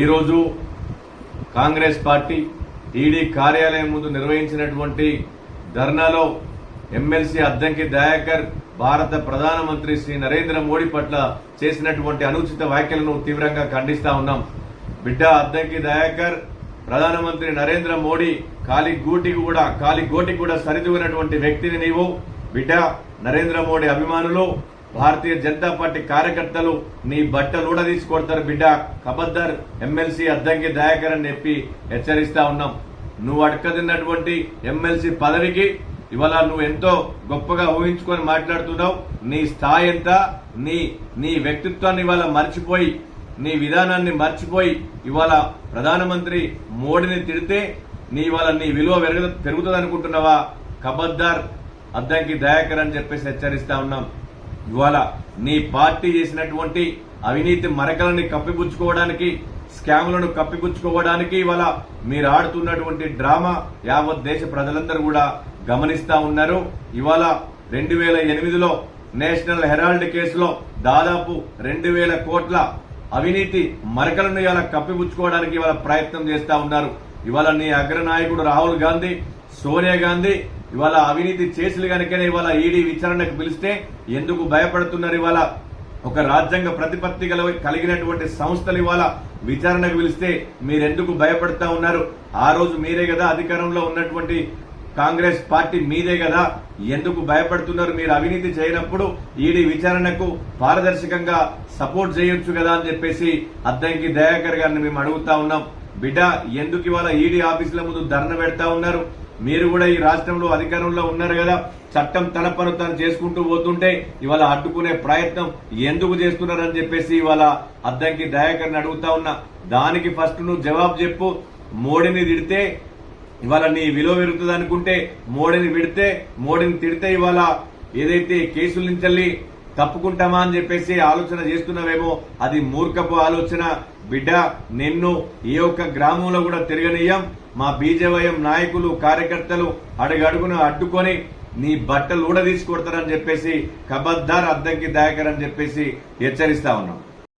ఈరోజు Congress party ED కార్యాలయం ముందు నిర్వహించినటువంటి ధర్నాలో ఎమ్మెల్సీ అద్దంకి దయాకర్ భారత ప్రధానమంత్రి శ్రీ నరేంద్ర మోడీ పట్ల చేసినటువంటి అనుచిత వ్యాఖ్యలను తీవ్రంగా ఖండిస్తా ఉన్నాం. బిడ్డ అద్దంకి దయాకర్ ప్రధానమంత్రి నరేంద్ర మోడీ కాలి గూటికి కూడా కాలి గోటికి కూడా సరిదూగినటువంటి వ్యక్తిని నీవు. బిడ్డ నరేంద్ర మోడీ అభిమానులు భారతీయ జనతా పార్టీ కార్యకర్తలు నీ బట్టలు కూడా తీసుకొడతారు బిడ్డ. కబద్దర్ ఎమ్మెల్సీ అద్దంకి దయాకర్ అని చెప్పి హెచ్చరిస్తా ఉన్నాం. నువ్వు అడకదిన్నటువంటి ఎమ్మెల్సీ పదవికి ఇవాళ నువ్వు ఎంతో గొప్పగా ఊహించుకొని మాట్లాడుతున్నావు. నీ స్థాయి ఎంత? నీ నీ వ్యక్తిత్వాన్ని ఇవాళ మర్చిపోయి నీ విధానాన్ని మర్చిపోయి ఇవాళ ప్రధానమంత్రి మోడీని తిడితే నీ ఇవాళ నీ విలువ పెరుగుతుంది అనుకుంటున్నావా కబద్దార్ అద్దంకి దయాకర్ అని చెప్పేసి హెచ్చరిస్తా ఉన్నాం. ఇవాళ నీ పార్టీ చేసినటువంటి అవినీతి మరకలని కప్పిపుచ్చుకోవడానికి స్కామ్లను కప్పిపుచ్చుకోవడానికి ఇవాళ మీరు ఆడుతున్నటువంటి డ్రామా యావత్ దేశ ప్రజలందరూ కూడా గమనిస్తా ఉన్నారు. ఇవాళ రెండు వేల ఎనిమిదిలో నేషనల్ హెరాల్డ్ కేసులో దాదాపు రెండు వేల కోట్ల అవినీతి మరకలను ఇవాళ కప్పిపుచ్చుకోవడానికి ఇవాళ ప్రయత్నం చేస్తా ఉన్నారు. ఇవాళ నీ అగ్రనాయకుడు రాహుల్ గాంధీ సోనియా గాంధీ ఇవాళ అవినీతి చేసిన కనుకనే ఇవాళ ఈడీ విచారణకు పిలిస్తే ఎందుకు భయపడుతున్నారు ఇవాళ? ఒక రాజ్యాంగ ప్రతిపత్తి గల కలిగినటువంటి సంస్థలు ఇవాళ విచారణకు పిలిస్తే మీరెందుకు భయపడతా ఉన్నారు? ఆ రోజు మీరే కదా అధికారంలో ఉన్నటువంటి కాంగ్రెస్ పార్టీ మీదే కదా. ఎందుకు భయపడుతున్నారు? మీరు అవినీతి చేయనప్పుడు ఈడీ విచారణకు పారదర్శకంగా సపోర్ట్ చేయొచ్చు కదా అని చెప్పేసి అద్దంకి దయాకర్ గారిని మేము అడుగుతా ఉన్నాం. బిడ్డ ఎందుకు ఇవాళ ఈడీ ఆఫీసుల ముందు ధర్న పెడతా ఉన్నారు? మీరు కూడా ఈ రాష్ట్రంలో అధికారంలో ఉన్నారు కదా చట్టం తన పను తను చేసుకుంటూ పోతుంటే ఇవాళ అడ్డుకునే ప్రయత్నం ఎందుకు చేస్తున్నారని చెప్పేసి ఇవాళ అద్దంకి దయాకర్ని అడుగుతా ఉన్నా. దానికి ఫస్ట్ నువ్వు జవాబు చెప్పు. మోడీని తిడితే ఇవాళ నీ విలువ పెరుగుతుంది అనుకుంటే మోడీని విడితే మోడీని తిడితే ఇవాళ ఏదైతే కేసుల నుంచి తప్పుకుంటామా అని చెప్పేసి ఆలోచన చేస్తున్నావేమో అది మూర్ఖపు ఆలోచన. బిడ్డ నిన్ను ఏ ఒక్క గ్రామంలో కూడా తిరగనీయం. మా బీజేవయం నాయకులు కార్యకర్తలు అడుగడుగును అడ్డుకొని నీ బట్టలు కూడా తీసుకొడతారని చెప్పేసి కబద్దార్ అద్దంకి దాయకర్ అని చెప్పేసి హెచ్చరిస్తా ఉన్నాం.